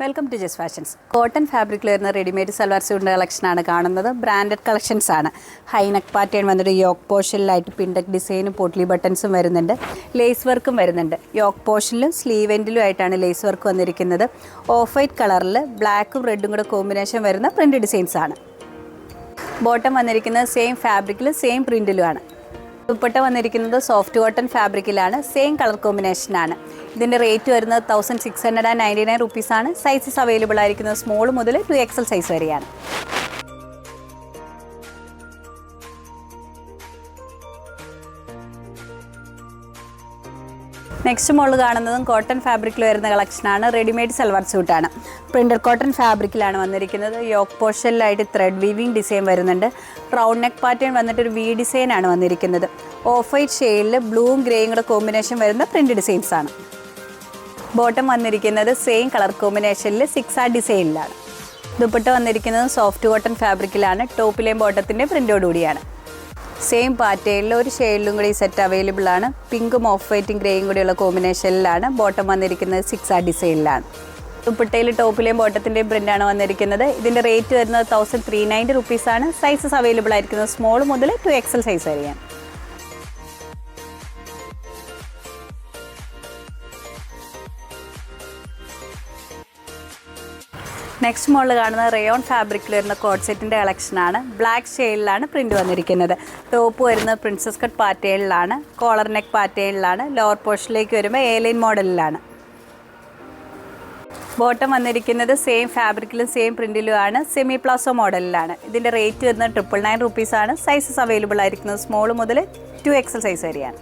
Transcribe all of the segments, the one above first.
Welcome to Jas fashions. Cotton ഫാബ്രിക്കിൽ വരുന്ന readymade salwar സ്യൂട്ടിന്റെ കളക്ഷനാണ് കാണുന്നത്. ബ്രാൻഡഡ് കളക്ഷൻസ് ആണ്. ഹൈനക് പാറ്റേൺ വന്നിട്ട് യോക്ക് പോഷനിലായിട്ട് പിൻഡക് ഡിസൈനും പോട്ട്ലി ബട്ടൺസും വരുന്നുണ്ട്. ലേസ് വർക്കും വരുന്നുണ്ട്. യോക്ക് പോഷനിലും സ്ലീവ് എൻഡിലും ആയിട്ടാണ് ലേസ് വർക്ക് വന്നിരിക്കുന്നത്. ഓഫ് വൈറ്റ് കളറിൽ ബ്ലാക്കും റെഡും കൂടെ കോമ്പിനേഷൻ വരുന്ന പ്രിന്റ് ഡിസൈൻസ് ആണ്. ബോട്ടം വന്നിരിക്കുന്നത് സെയിം ഫാബ്രിക്കിൽ സെയിം പ്രിന്റിലുമാണ് ദുപ്പട്ട വന്നിരിക്കുന്നത് സോഫ്റ്റ് കോട്ടൺ ഫാബ്രിക്കിലാണ് സെയിം കളർ കോമ്പിനേഷനാണ് ഇതിന്റെ റേറ്റ് വരുന്നത് thousand six hundred and ninety nine റുപ്പീസാണ് സൈസസ് അവൈലബിൾ ആയിരിക്കുന്നത് സ്മോൾ മുതൽ ടു എക്സൽ സൈസ് വരെയാണ്. നെക്സ്റ്റ് മോൾ കാണുന്നതും കോട്ടൺ ഫാബ്രിക്കിൽ വരുന്ന കളക്ഷനാണ് റെഡിമെയ്ഡ് സൽവാർ സ്യൂട്ടാണ് പ്രിന്റർ കോട്ടൺ ഫാബ്രിക്കിലാണ് വന്നിരിക്കുന്നത്. യോക്ക് പോർഷനിലായിട്ട് ത്രെഡ് വീവിംഗ് ഡിസൈൻ വരുന്നുണ്ട്. റൗണ്ട് നെക്ക് പാറ്റേൺ വന്നിട്ട് ഒരു വി ഡിസൈനാണ് വന്നിരിക്കുന്നത്. ഓഫ് വൈറ്റ് ഷെയ്ഡിൽ ബ്ലൂവും ഗ്രേയും കൂടെ കോമ്പിനേഷൻ വരുന്ന പ്രിന്റ് ഡിസൈൻസ് ആണ്. ബോട്ടം വന്നിരിക്കുന്നത് സെയിം കളർ കോമ്പിനേഷനിൽ സിക്സ് ആ ഡിസൈനിലാണ് ദുപ്പട്ട വന്നിരിക്കുന്നത് സോഫ്റ്റ് കോട്ടൺ ഫാബ്രിക്കിലാണ് ടോപ്പിലെയും ബോട്ടത്തിന്റെ പ്രിന്റോടുകൂടിയാണ് സെയിം പാറ്റേണിൽ ഒരു ഷെയ്ഡിലും കൂടി ഈ സെറ്റ് അവൈലബിൾ ആണ്. പിങ്കും ഓഫ് വൈറ്റും ഗ്രേയും കൂടിയുള്ള കോമ്പിനേഷനിലാണ് ബോട്ടം വന്നിരിക്കുന്നത് സിക്സ് ആ ഡിസൈനിലാണ് ദുപ്പട്ടയിൽ ടോപ്പിലെയും ബോട്ടത്തിന്റെയും പ്രിന്റാണ് വന്നിരിക്കുന്നത്. ഇതിന്റെ റേറ്റ് വരുന്നത് തൗസൻഡ് ത്രീ നയന്റി റുപ്പീസാണ് സൈസസ് അവൈലബിൾ ആയിരിക്കുന്നത് സ്മോൾ മുതൽ ടു എക്സൽ സൈസ് വരെയാണ്. നെക്സ്റ്റ് മോളിൽ കാണുന്ന റയോൺ ഫാബ്രിക്കിൽ വരുന്ന കോഡ് സെറ്റിന്റെ കളക്ഷനാണ് ബ്ലാക്ക് ഷെയ്ഡിലാണ് പ്രിന്റ് വന്നിരിക്കുന്നത്. ടോപ്പ് വരുന്നത് പ്രിൻസസ് കട്ട് പാറ്റേണിലാണ് കോളർ നെക്ക് പാറ്റേണിലാണ് ലോവർ പോർഷനിലേക്ക് വരുമ്പോൾ എയർലൈൻ മോഡലിലാണ് ബോട്ടം വന്നിരിക്കുന്നത് സെയിം ഫാബ്രിക്കിലും സെയിം പ്രിന്റിലുമാണ് സെമി പ്ലാസോ മോഡലിലാണ് ഇതിന്റെ റേറ്റ് വരുന്നത് ട്രിപ്പിൾ നയൻ റുപ്പീസാണ് സൈസസ് അവൈലബിൾ ആയിരിക്കുന്നത് സ്മോൾ മുതൽ ടു എക്സൽ സൈസ് വരെയാണ്.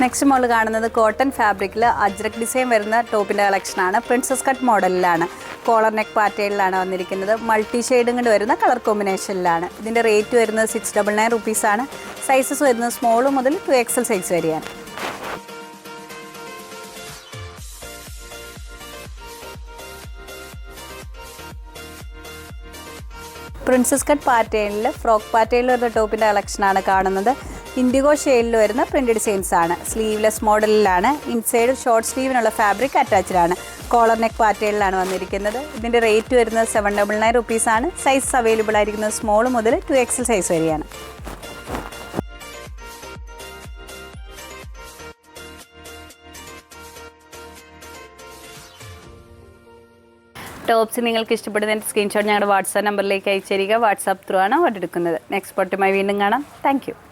നെക്സ്റ്റ് മോഡൽ കാണുന്നത് കോട്ടൺ ഫാബ്രിക്കിൽ അജ്രക് ഡിസൈൻ വരുന്ന ടോപ്പിന്റെ കളക്ഷനാണ് പ്രിൻസസ് കട്ട് മോഡലിലാണ് കോളർ നെക്ക് പാറ്റേണിലാണ് വന്നിരിക്കുന്നത്. മൾട്ടി ഷെയ്ഡും കൊണ്ട് വരുന്ന കളർ കോമ്പിനേഷനിലാണ് ഇതിന്റെ റേറ്റ് വരുന്നത് സിക്സ് ഡബിൾ നയൻ റുപ്പീസാണ് സൈസസ് വരുന്നത് സ്മോൾ മുതൽ ടു എക്സൽ സൈസ് വരെയാണ്. പ്രിൻസസ് കട്ട് പാറ്റേണിൽ ഫ്രോക്ക് പാറ്റേണിൽ വരുന്ന ടോപ്പിന്റെ കളക്ഷനാണ് കാണുന്നത്. ഇൻഡിഗോ ഷെയ്ഡിൽ വരുന്ന പ്രിന്റ് ഡിസൈൻസ് ആണ്. സ്ലീവ്ലെസ് മോഡലിലാണ്. ഇൻസൈഡ് ഷോർട്ട് സ്ലീവിനുള്ള ഫാബ്രിക് അറ്റാച്ച്ഡ് ആണ്. കോളർ നെക്ക് പാറ്റേണിലാണ് വന്നിരിക്കുന്നത്. ഇതിന്റെ റേറ്റ് വരുന്നത് സെവൻ ഡബിൾ നയൻ റുപ്പീസ് ആണ്. സൈസ് അവൈലബിൾ ആയിരിക്കുന്നത് സ്മോൾ മുതൽ ടു എക്സൽ സൈസ് വരെയാണ്. ടോപ്സ് നിങ്ങൾക്ക് ഇഷ്ടപ്പെടുന്നതിന്റെ സ്ക്രീൻഷോട്ട് ഞങ്ങളുടെ വാട്സാപ്പ് നമ്പറിലേക്ക് അയച്ചു തരിക. വാട്സാപ്പ് ത്രൂ ആണ് ഓർഡർ എടുക്കുന്നത് നെക്സ്റ്റ് പൊട്ടുമായി വീണ്ടും കാണാം. താങ്ക്